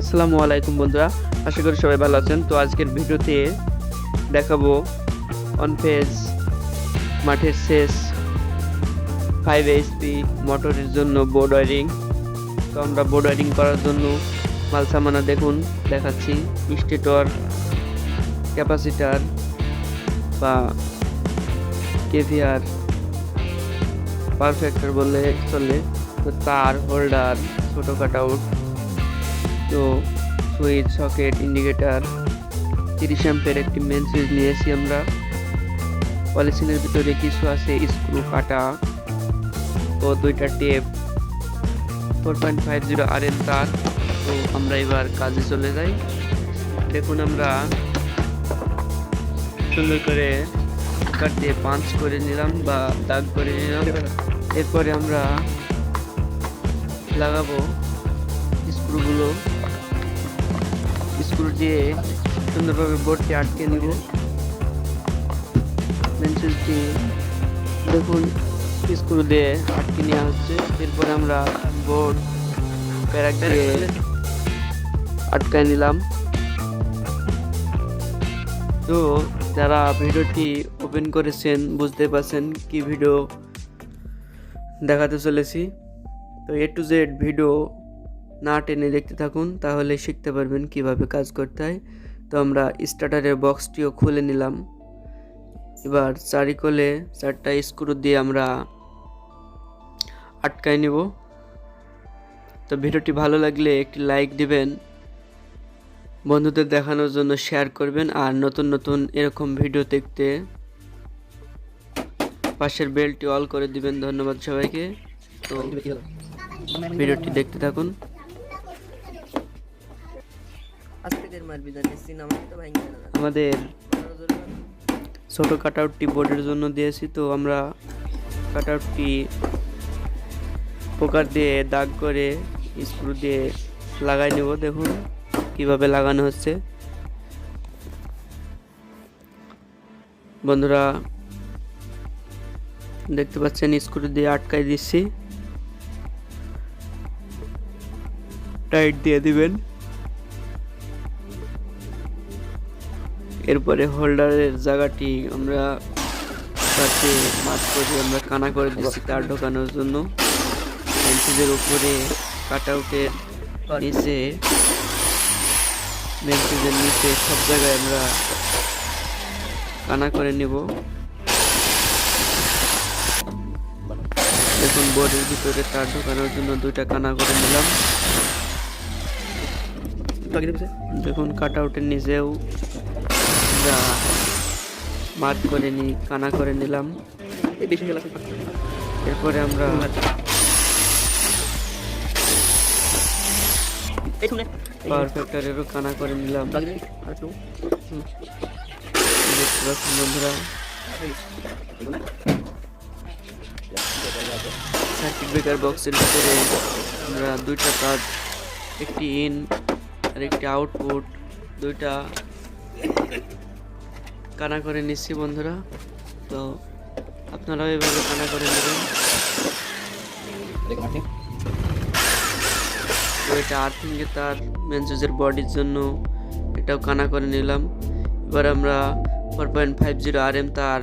আসসালামু আলাইকুম বন্ধুরা, আশা করি সবাই ভালো আছেন। তো আজকের ভিডিওতে দেখাবো অন পেজ মাঠের শেষ ফাইভ এইচপি মোটরের জন্য বোর্ড ওয়ারিং তো আমরা বোর্ড ওয়ারিং করার জন্য মাল সামানা দেখুন, দেখাচ্ছি। স্টেটর ক্যাপাসিটার বা কেভিআর পারফেক্টর বললে চলে। তো তার হোল্ডার ছোটো কাট আউট তো সুইচ, সকেট ইন্ডিকেটার তিরিশ অ্যাম্পের একটি মেন সুইচ নিয়েছি আমরা। পলিথিনের ভিতরে কিছু আছে স্ক্রু কাটা ও দুইটা tape four point five zero R N তার। তো আমরা এবার কাজে চলে যাই। দেখুন আমরা সুন্দর করে কাট দিয়ে পাঞ্চ করে নিলাম বা দাগ করে নিলাম। এরপরে আমরা লাগাবো স্ক্রুগুলো স্ক্রু দিয়ে সুন্দরভাবে বোর্ডটি আটকে নিব। পেন্সিলটি দেখুন স্ক্রু দিয়ে আটকে নেওয়া হচ্ছে। এরপরে আমরা বোর্ড প্যারাক দিয়ে নিলাম। তো যারা ভিডিওটি ওপেন করেছেন, বুঝতে পারছেন কি ভিডিও দেখাতে চলেছি। তো এ টু জেড ভিডিও না টেনে দেখতে থাকুন তাহলে শিখতে পারবেন কীভাবে কাজ করতে হয়। তো আমরা স্টার্টারের বক্সটিও খুলে নিলাম। এবার চারিকোলে চারটা স্ক্রু দিয়ে আমরা আটকায় নিব। তো ভিডিওটি ভালো লাগলে একটি লাইক দিবেন বন্ধুদের দেখানোর জন্য শেয়ার করবেন আর নতুন নতুন এরকম ভিডিও দেখতে পাশের বেলটি অল করে দিবেন। ধন্যবাদ সবাইকে। তো ভিডিওটি দেখতে থাকুন। আমাদের ছোট কাটআউটটি বোর্ডের জন্য দিয়েছি তো আমরা কাটআউটটি পোকার দিয়ে দাগ করে স্ক্রু দিয়ে লাগাই নেব দেখুন কীভাবে লাগানো হচ্ছে। বন্ধুরা দেখতে পাচ্ছেন স্ক্রু দিয়ে আটকাই দিচ্ছি। টাইট দিয়ে দিবেন। এরপরে হোল্ডারের জায়গাটি আমরা তাতে মাছ করে আমরা কানা করে দিচ্ছি তার ঢোকানোর জন্য। বেঞ্চিদের উপরে কাট আউটের নিচে বেঞ্চিদের নিচে সব জায়গায় আমরা কানা করে নেব। দেখুন বোর্ডের ভিতরে তার ঢোকানোর জন্য দুইটা কানা করে নিলাম। দেখুন। কাট আউটের নিচেও আমরা মাঠ করে নি কানা করে নিলাম। এরপরে আমরা পাওয়ার ফ্যাক্টরেরও কানা করে নিলাম। বন্ধুরা। সার্কিট ব্রেকার বক্সের ভিতরে আমরা দুইটা কাজ একটি ইন আর একটি আউটপুট দুইটা কানা করে নিচ্ছি বন্ধুরা। তো আপনারাও এভাবে কানা করে নেবেন। তো এটা আর্থিংয়ে তার মেনসুজের বডির জন্য এটাও কানা করে নিলাম। এবার আমরা four point five zero R M তার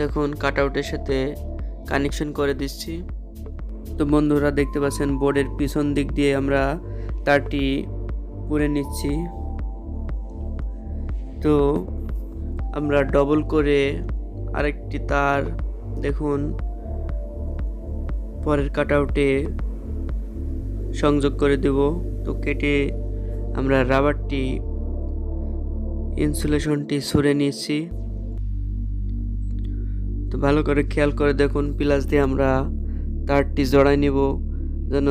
দেখুন কাট আউটের সাথে কানেকশন করে দিচ্ছি। তো বন্ধুরা দেখতে পাচ্ছেন বোর্ডের পিছন দিক দিয়ে আমরা তারটি পুরে নিচ্ছি। তো আমরা ডবল করে আরেকটি তার, দেখুন, পরের কাটআউটে সংযোগ করে দেব। তো কেটে আমরা রাবারটি ইনসুলেশনটি সরে নিয়েছি। তো ভালো করে খেয়াল করে দেখুন প্লাস দিয়ে আমরা তারটি জড়াই নিব, যেন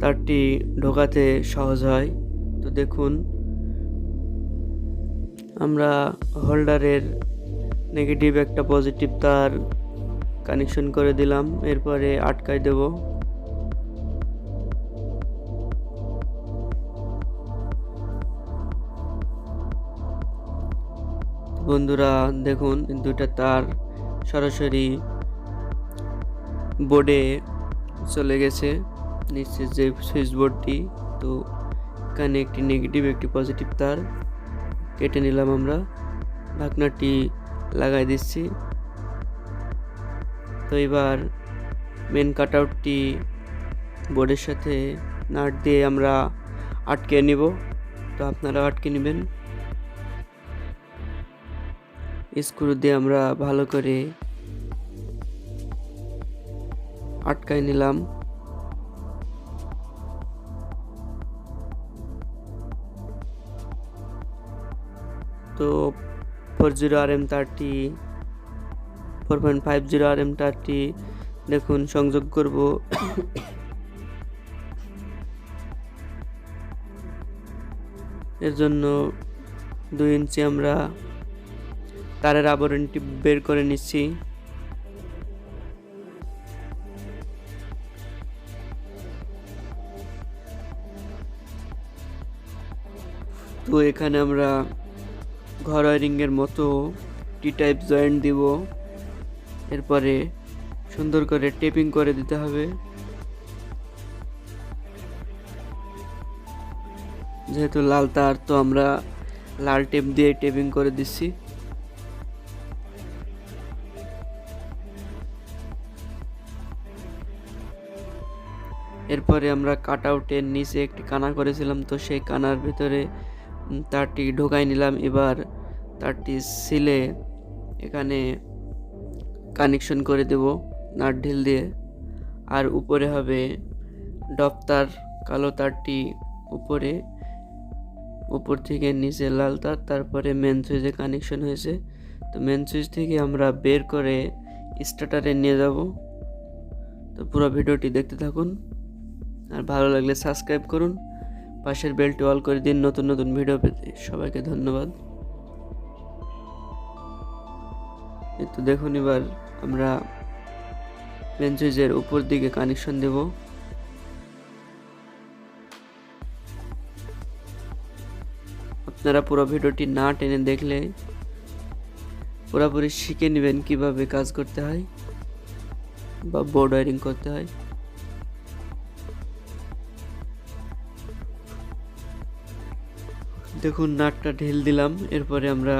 তারটি ঢোকাতে সহজ হয়। তো দেখুন আমরা হোল্ডারের নেগেটিভ একটা পজিটিভ তার কানেকশন করে দিলাম, এরপরে আটকাই দেব। বন্ধুরা, দেখুন, দুইটা তার সরাসরি বোর্ডে চলে গেছে নিচ্ছে যে সুইচ বোর্ডটি তো এখানে একটি নেগেটিভ একটি পজিটিভ তার। কেটে নিলাম আমরা। ঢাকনাটি লাগাই দিচ্ছি। তো এবার মেন কাট আউটটি বোর্ডের সাথে নাট দিয়ে আমরা আটকে নিব। তো আপনারা আটকে নেবেন। স্ক্রু দিয়ে আমরা ভালো করে আটকাই নিলাম। তো four zero R M তারটি four point five zero R M তারটি দেখুন, সংযোগ করব। এর জন্য দুই ইঞ্চি আমরা তারের আবরণটি বের করে নিচ্ছি। তো এখানে আমরা ঘর ওয়ারিংয়ের মতো টি টাইপ জয়েন্ট দিব। এরপরে সুন্দর করে টেপিং করে দিতে হবে। যেহেতু লাল তার, তো আমরা লাল টেপ দিয়ে টেপিং করে দিচ্ছি। এরপরে আমরা কাট আউটের নিচে একটি কানা করেছিলাম, তো সেই কানার ভিতরে তারটি ঢোকাই নিলাম। এবার তারটি সিলে এখানে কানেকশন করে দেব নাট ঢিল দিয়ে। আর উপরে হবে ডপ তার কালো তারটি উপরে। উপর থেকে নিচে লাল তার, তারপরে মেন সুইচে কানেকশন হয়েছে। তো মেন সুইচ থেকে আমরা বের করে স্টার্টারে নিয়ে যাব। তো পুরো ভিডিওটি দেখতে থাকুন। আর ভালো লাগলে সাবস্ক্রাইব করুন। পাশের বেলটি অল করে দিন, নতুন নতুন ভিডিও পেতে। সবাইকে ধন্যবাদ। তো দেখুন এবার আমরা সুইচের উপর দিকে কানেকশন দেব। আপনারা পুরো ভিডিওটি না টেনে দেখলে পুরোপুরি শিখে নেবেন কীভাবে কাজ করতে হয় বা বোর্ড ওয়ারিং করতে হয়। দেখুন, নাটটা ঢিল দিলাম। এরপরে আমরা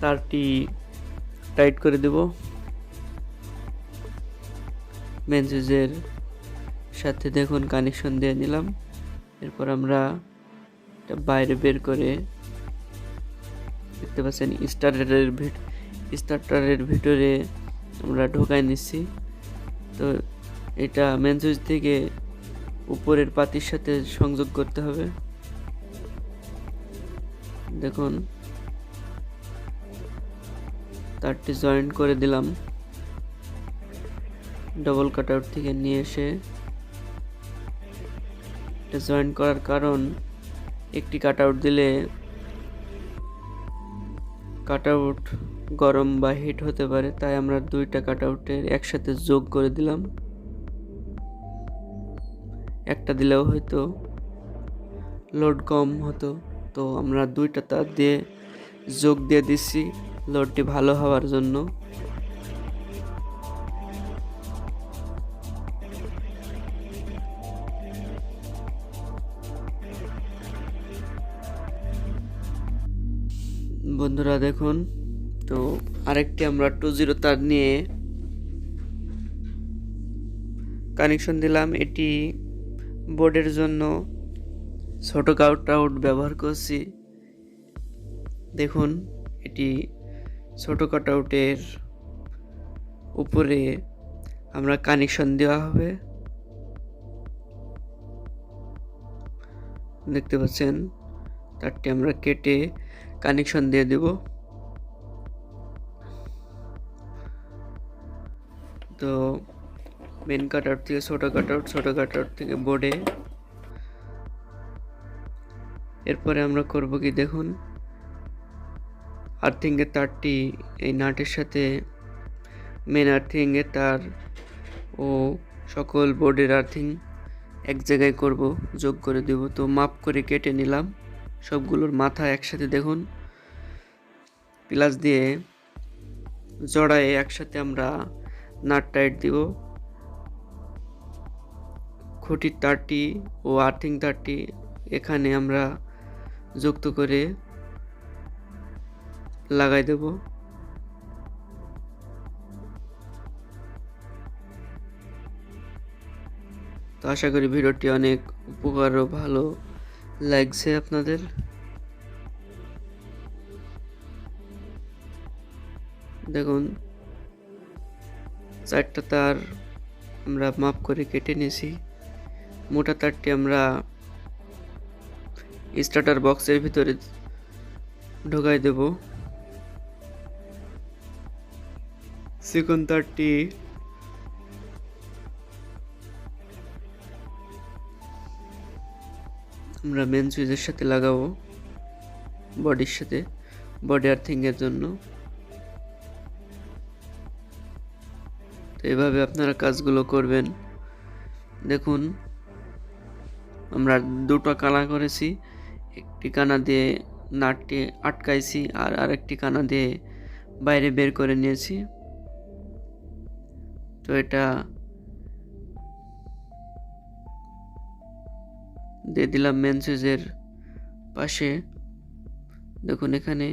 তারটি টাইট করে দেব। মেন সুইচের সাথে দেখুন, কানেকশন দিয়ে নিলাম। এরপর আমরা এটা বাইরে বের করে দেখতে পাচ্ছেন স্টার্টারের ভিট স্টার্টারের ভিতরে আমরা ঢোকাই নিচ্ছি। তো এটা মেন সুইচ থেকে উপরের পাতির সাথে সংযোগ করতে হবে। দেখুন। তারটি জয়েন্ট করে দিলাম। ডবল কাট আউট থেকে নিয়ে এসে এটা জয়েন্ট করার কারণ একটি কাট আউট দিলে কাট আউট গরম বা হিট হতে পারে, তাই আমরা দুইটা কাট আউটের একসাথে যোগ করে দিলাম। একটা দিলেও হয়তো লোড কম হতো। তো আমরা দুইটা তার দিয়ে যোগ দিয়ে দিচ্ছি লোডটি ভালো হওয়ার জন্য। বন্ধুরা দেখুন, তো আরেকটি আমরা টু জিরো তার নিয়ে কানেকশন দিলাম। এটি বোর্ডের জন্য ছোটো কাউট আউট ব্যবহার করছি। দেখুন, এটি ছোটো কাট আউটের উপরে আমরা কানেকশন দেওয়া হবে। দেখতে পাচ্ছেন, তারটি আমরা কেটে কানেকশন দিয়ে দেব। তো মেন কাট আউট থেকে ছোটো কাট আউট ছোটো কাট আউট থেকে বোর্ডে এরপরে আমরা করব কি দেখুন আর্থিংয়ের তারটি এই নাটের সাথে মেন আর্থিংয়ের তার ও সকল বোর্ডের আর্থিং এক জায়গায় করব, যোগ করে দেব। তো মাপ করে কেটে নিলাম, সবগুলোর মাথা একসাথে দেখুন প্লাস দিয়ে জড়ায়ে একসাথে আমরা নাট টাইট দিব। খুঁটির তারটি ও আর্থিং তারটি এখানে আমরা যুক্ত করে লাগাই দেব। তো আশা করি ভিডিওটি অনেক উপকার ও ভালো লাগছে আপনাদের। দেখুন, চারটা তার আমরা মাপ করে কেটে নিয়েছি। মোটা তারটি আমরা স্টার্টার বক্সের ভিতরে ঢোকাই দেব। চিকন তারটি আমরা মেন সুইচের সাথে লাগাবো বডির সাথে বডি আর্থিংয়ের জন্য। তো এভাবে আপনারা কাজগুলো করবেন। দেখুন, আমরা দুটো কানা করেছি। একটি কানা দিয়ে নাটটি আটকাইছি আর আরেকটি কানা দিয়ে বাইরে বের করে নিয়েছি। তো এটা দিয়ে দিলাম মেন সুইচের পাশে। দেখুন, এখানে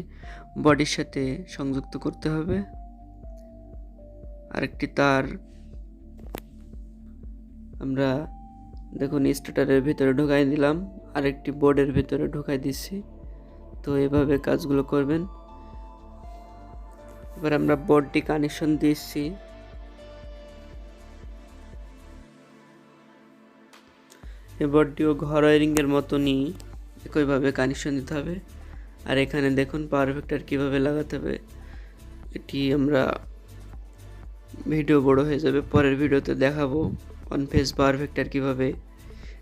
বডির সাথে সংযুক্ত করতে হবে। আরেকটি তার আমরা, দেখুন স্টার্টারের ভিতরে ঢোকাই দিলাম। আরেকটি বোর্ডের ভিতরে ঢোকাই দিচ্ছি। তো এভাবে কাজগুলো করবেন। এবার আমরা বোর্ডটি কানেকশন দিচ্ছি। এই বোর্ডটিও ঘর ওয়ারিংয়ের মতনই একইভাবে কানেকশন দিতে হবে। আর এখানে দেখুন, পাওয়ার ভেক্টর কীভাবে লাগাতে হবে, এটি আমরা ভিডিও বড় হয়ে যাবে। পরের ভিডিওতে দেখাবো অন ফেস পাওয়ার ভেক্টর কীভাবে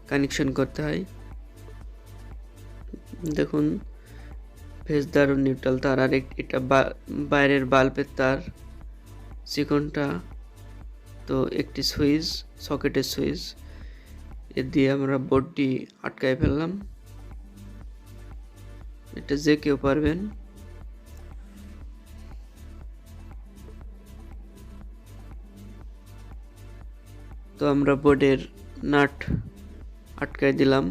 কানেকশন করতে হয়। দেখুন ফেস তার ও নিউট্রাল তার। আর এটা বাইরের বাল্বের তার চিকনটা। তো একটি সুইচ, সকেটের সুইচ। এ দিয়ে আমরা বোর্ডটি আটকায় ফেললাম। এটা যে কেউ পারবেন। তো আমরা বোর্ডের নাট আটকায় দিলাম।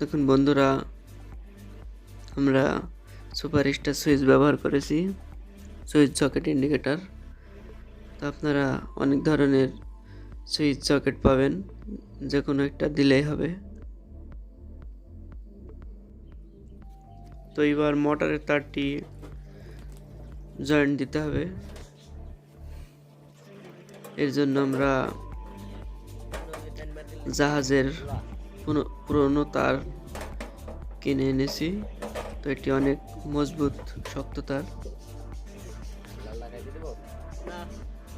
দেখুন বন্ধুরা, আমরা সুপার স্টার সুইচ ব্যবহার করেছি, সুইচ সকেট ইন্ডিকেটার। তো আপনারা অনেক ধরনের সুইচ সকেট পাবেন যে কোনো একটা দিলেই হবে। তো এবার মোটরের তারটি জয়েন্ট দিতে হবে। এর জন্য আমরা জাহাজের পুরনো তার কিনে এনেছি। তো এটি অনেক মজবুত, শক্ত তার।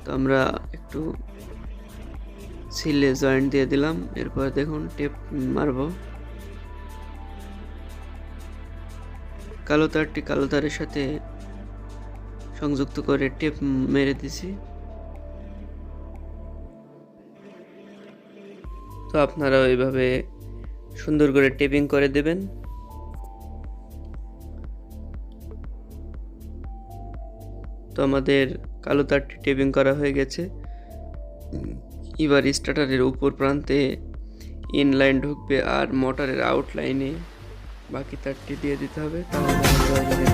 তো আমরা একটু সিলে জয়েন্ট দিয়ে দিলাম। এরপর দেখুন, টেপ মারবো। কালো তারটি কালো তারের সাথে সংযুক্ত করে টেপ মেরে দিছি। তো আপনারা ওইভাবে সুন্দর করে টেপিং করে দেবেন। তো আমাদের কালো তারটি টেপিং করা হয়ে গেছে। এবার স্টার্টারের উপর প্রান্তে ইনলাইন ঢুকবে আর মোটরের আউটলাইনে বাকি তারটি দিয়ে দিতে হবে। তাহলে